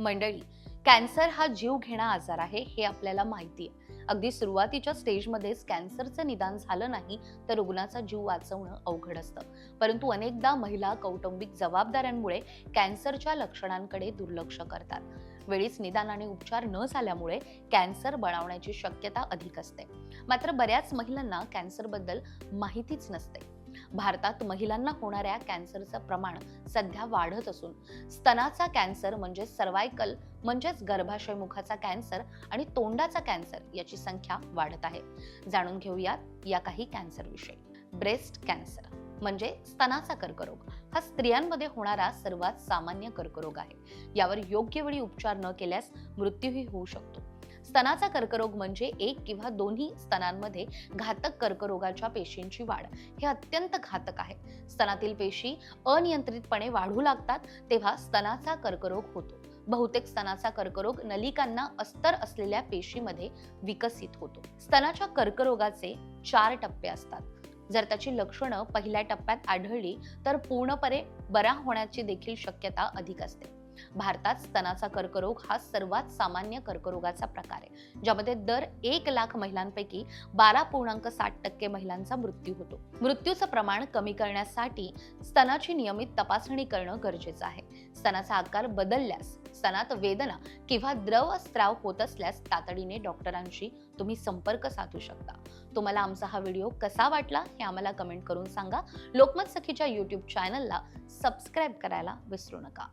मंडळी कॅन्सर हा जीव घेणा आजार आहे हे आपल्याला माहिती आहे. अगदी सुरुवातीच्या स्टेजमध्येच कॅन्सरचं निदान झालं नाही तर रुग्णाचा जीव वाचवणं अवघड असतं. परंतु अनेकदा महिला कौटुंबिक जबाबदाऱ्यांमुळे कॅन्सरच्या लक्षणांकडे दुर्लक्ष करतात. वेळीच निदान आणि उपचार न झाल्यामुळे कॅन्सर बळावण्याची शक्यता अधिक असते. मात्र बऱ्याच महिलांना कॅन्सरबद्दल माहितीच नसते. भारतात महिलांना होणाऱ्या कॅन्सरचं प्रमाण सध्या वाढत असून स्तनाचा कॅन्सर म्हणजे सर्वायकल म्हणजेच गर्भाशय मुखाचा कॅन्सर आणि तोंडाचा कॅन्सर याची संख्या वाढत आहे. जाणून घेऊयात या काही कॅन्सरविषयी ब्रेस्ट कॅन्सर म्हणजे स्तनाचा कर्करोग. हा स्त्रियांमध्ये होणारा सर्वात सामान्य कर्करोग आहे. यावर योग्य वेळी उपचार न केल्यास मृत्यूही होऊ शकतो. स्तनाचा कर्करोग म्हणजे एक किंवा दोन्ही स्तनांमध्ये घातक कर्करोगाच्या पेशींची वाढ. हे अत्यंत घातक आहे. स्तनातील पेशी अनियंत्रितपणे वाढू लागतात तेव्हा स्तनाचा कर्करोग होतो. बहुतेक स्तनाचा कर्करोग नलिकांना अस्तर असलेल्या पेशीमध्ये विकसित होतो. स्तनाच्या कर्करोगाचे चार टप्पे असतात. जर त्याची लक्षणं पहिल्या टप्प्यात आढळली तर पूर्णपणे बरा होण्याची देखील शक्यता अधिक असते. भारतात स्तनाचा कर्करोग हा सर्वात सामान्य कर्करोगाचा प्रकार आहे. ज्यामध्ये दर एक लाख महिलांपैकी बारा पूर्णांक साठ टक्के महिलांचा मृत्यू होतो. मृत्यूचं प्रमाण कमी करण्यासाठी स्तनाची नियमित तपासणी करणं गरजेचं आहे. स्तनाचा आकार बदलल्यास स्तनात वेदना किंवा द्रव स्त्राव होत असल्यास तातडीने डॉक्टरांशी तुम्ही संपर्क साधू शकता. तुम्हाला आमचा हा व्हिडिओ कसा वाटला हे आम्हाला कमेंट करून सांगा. लोकमत सखीच्या युट्यूब चॅनलला सबस्क्राईब करायला विसरू नका.